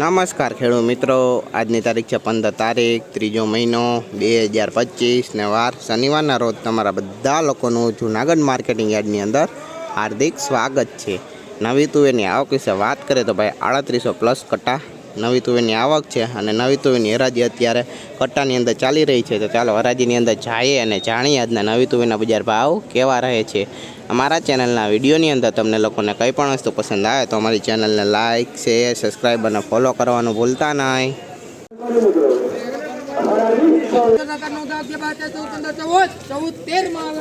નમસ્કાર ખેડૂત મિત્રો આજની તારીખ છે પંદર તારીખ ત્રીજો મહિનો બે હજાર પચીસ ને વાર શનિવારના રોજ તમારા બધા લોકોનું જુનાગઢ માર્કેટિંગ યાર્ડની અંદર હાર્દિક સ્વાગત છે નવી તુવેરની આવક વિશે વાત કરીએ તો ભાઈ આડત્રીસો પ્લસ કટ્ટા નવી તુવેરની આવક છે અને નવી તુવેરની હરાજી અત્યારે કટ્ટાની અંદર ચાલી રહી છે તો ચાલો હરાજીની અંદર જઈએ અને જાણીએ આજના નવી તુવેરના બજાર ભાવ કેવા રહે છે અમારા ચેનલના વિડીયોની અંદર તમને લોકોને કંઈ પણ વસ્તુ પસંદ આવે તો અમારી ચેનલને લાઇક શેર સબસ્ક્રાઈબ અને ફોલો કરવાનું ભૂલતા નહીં ચૌદ તેર માં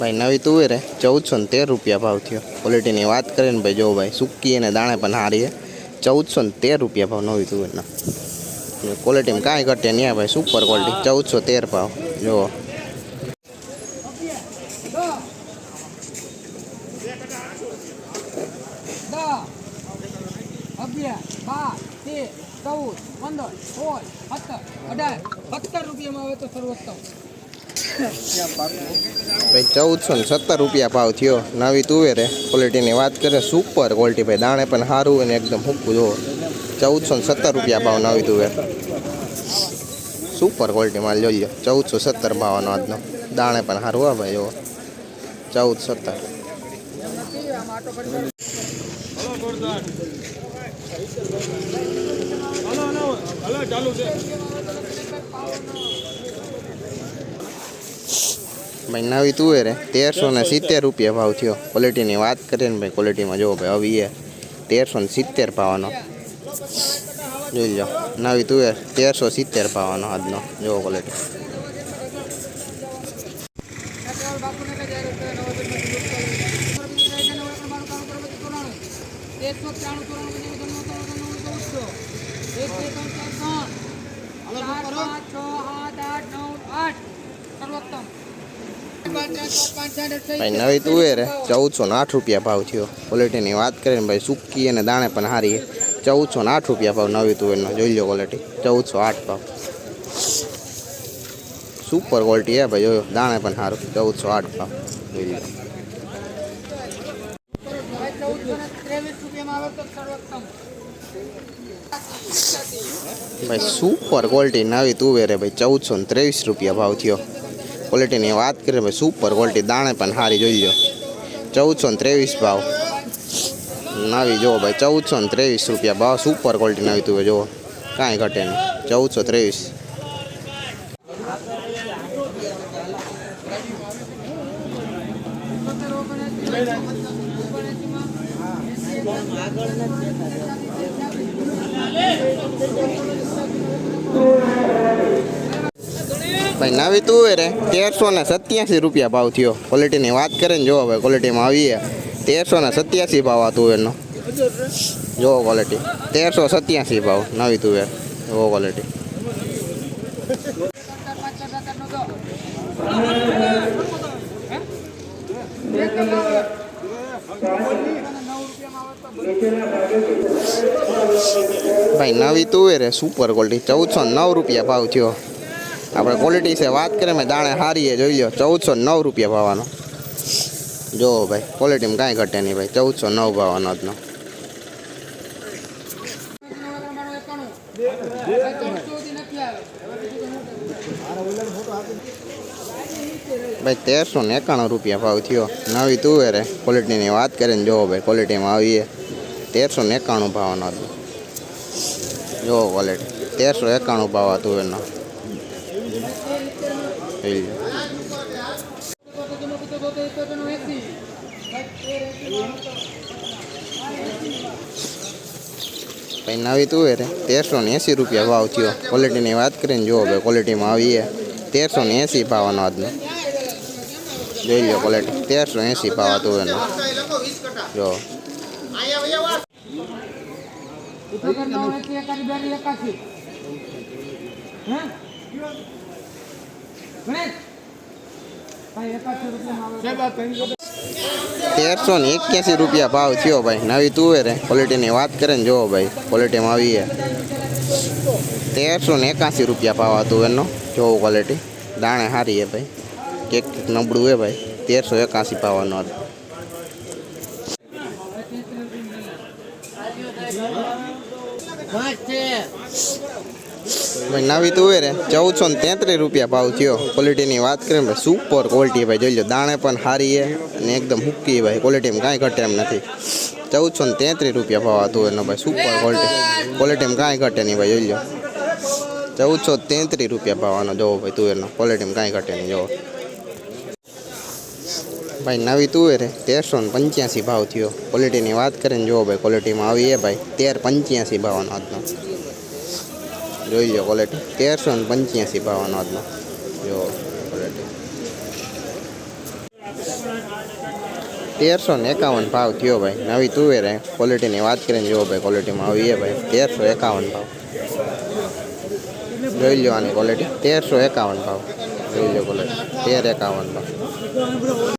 ભાઈ નવી તુવેર ચૌદસો ને તેર રૂપિયા ભાવ થયો ક્વોલિટીની વાત કરીએ ને ભાઈ જો ભાઈ સૂકી અને દાણે પણ હારીએ ચૌદસો ને તેર રૂપિયા ભાવ નવી તુવેરના ક્વોલિટીમાં કાંઈ ઘટે નહીં ભાઈ સુપર ક્વોલિટી ચૌદસો તેર ભાવ જુઓ ચૌદ પંદર સોળ સત્તર અઢાર સત્તર રૂપિયામાં આવે તો સર્વોત્તમ ભાઈ ચૌદસો ને સત્તર રૂપિયા ભાવ થયો નવી તુવેરે ક્વોલિટીની વાત કરીએ સુપર ક્વોલિટી ભાઈ દાણે પણ સારું અને એકદમ હૂકું જુઓ ચૌદસો ને સત્તર રૂપિયા ભાવ નવી તુવેર સુપર ક્વોલિટી માલ જોઈ લો ચૌદસો સત્તર ભાવનો આજનો દાણે પણ સારું હા ભાઈ જુઓ ચૌદ સત્તર ચાલુ છે ભાઈ નવી તુવેર તેરસો ને સિત્તેર રૂપિયા ભાવ થયો ક્વોલિટીની વાત કરીએ ને ભાઈ ક્વોલિટીમાં જુઓ ભાઈ આવી એ તેરસો ને સિત્તેર ભાવનો જોઈ લો નવી તુવેર તેરસો સિત્તેર ભાવનો આજનો જુઓ ક્વોલિટી એકસો ત્રાણું ચોરાણું પાંચ છ સાત આઠ નવ આઠ સર્વોત્તમ भाई नवी तूवे रे 1408 रुपया भाव थयो पॉलिटी ની વાત કરી ને ભાઈ સુકકી અને દાણે પણ સારી 1408 રૂપિયા ભાવ નવી तूवेનો જોઈ લો ક્વોલિટી 1408 કા સુપર ક્વોલિટી હે ભાઈઓ દાણે પણ સારું 1408 કા બેય 1423 રૂપિયા માં આવે તો સર્વશ્રેષ્ઠ ભાઈ સુપર ક્વોલિટી નવી तूवे रे ભાઈ 1423 રૂપિયા ભાવ થયો क्वालिटी बात करें भाई सुपर क्वालिटी दाणे पर हारी जो चौदह सौ तेवीस भाव नवी जो भाई चौदह सौ तेवीस रुपया भाव सुपर क्वालिटी नवी तू जो कहीं घटे नहीं चौद सौ तेवीस ભાઈ નવી તુવેર તેરસો ને સત્યાસી રૂપિયા ભાવ થયો ક્વોલિટીની વાત કરે ને જો હવે ક્વોલિટીમાં આવીએ તેરસો ને સત્યાસી ભાવ આ એનો જોવો ક્વોલિટી તેરસો સત્યાસી ભાવ નવી તુવેર જોવો ક્વોલિટી ભાઈ નવી તુવેર સુપર ક્વોલિટી ચૌદસો નવ રૂપિયા ભાવ થયો આપણો ક્વોલિટી સે વાત કરેમે દાણે હારીએ જોઈ લો 1409 રૂપિયા ભાવનો જો ભાઈ ક્વોલિટીમાં કાઈ ઘટે ની ભાઈ 1409 ભાવનો જનો ભાઈ 1391 રૂપિયા ભાવ થયો નવી તુવેરે ક્વોલિટી ની વાત કરે ને જો ભાઈ ક્વોલિટીમાં આવીએ 1391 ભાવનો જનો જો વોલેટ 1391 ભાવનો જનો এই ભાઈ નવી તુવેર તેરસો ને એંસી રૂપિયા ભાવ થયો ક્વોલિટીની વાત કરીને જુઓ ભાઈ ક્વોલિટીમાં આવીએ તેરસો ને એંસી ભાવનો આજનો જોઈ લો ક્વોલિટી તેરસો એંસી ભાવ તુવેરનો જો એકાદું એકાદું એકાદું ફ્રેન્ક આયા કા છો ભાઈ સેવા 350 1381 રૂપિયો ભાવ થયો ભાઈ નવી તુવેરે ક્વોલિટી ની વાત કરે ને જો ભાઈ ક્વોલિટી માં આવી હે 1381 રૂપિયો ભાવ આ તુવેનો જો ક્વોલિટી દાણે હારી હે ભાઈ કેક ટક નમડુ હે ભાઈ 1381 પાવાનો આ 5 6 નવી તુવેર ચૌદસો ને તેત્રીસ રૂપિયા ભાવ થયો ક્વોલિટીની વાત કરીએ ભાઈ સુપર ક્વોલિટી ભાઈ જોઈ લો દાણે પણ સારી છે અને એકદમ હુક્કી ભાઈ ક્વોલિટીમાં કાંઈ ઘટે એમ નથી ચૌદસો ને તેત્રીસ રૂપિયા ભાવ હતો એનો ભાઈ સુપર ક્વોલિટી ક્વોલિટીમાં કાંઈ ઘટે નહીં ભાઈ જોઈ લો ચૌદસો તેત્રીસ રૂપિયા ભાવનો જોવો ભાઈ તુવેરનો ક્વોલિટીમાં કાંઈ ઘટે નહીં જોવો ભાઈ નવી તુવેર તેરસો ને પંચ્યાસી ભાવ થયો ક્વોલિટીની વાત કરીને જોવો ભાઈ ક્વોલિટીમાં આવી એ ભાઈ તેર પંચ્યાસી ભાવનો આજનો જોઈ લો ક્વોલિટી તેરસો ને પંચ્યાસી ભાવનો આજનો જો ક્વોલિટી તેરસો ને એકાવન ભાવ થયો ભાઈ નવી તુવેર હે ક્વોલિટીની વાત કરીને જુઓ ભાઈ ક્વોલિટીમાં આવી એ ભાઈ તેરસો એકાવન ભાવ જોઈ લો આની ક્વોલિટી તેરસો એકાવન ભાવ જોઈ લો ક્વોલિટી તેર એકાવન ભાવ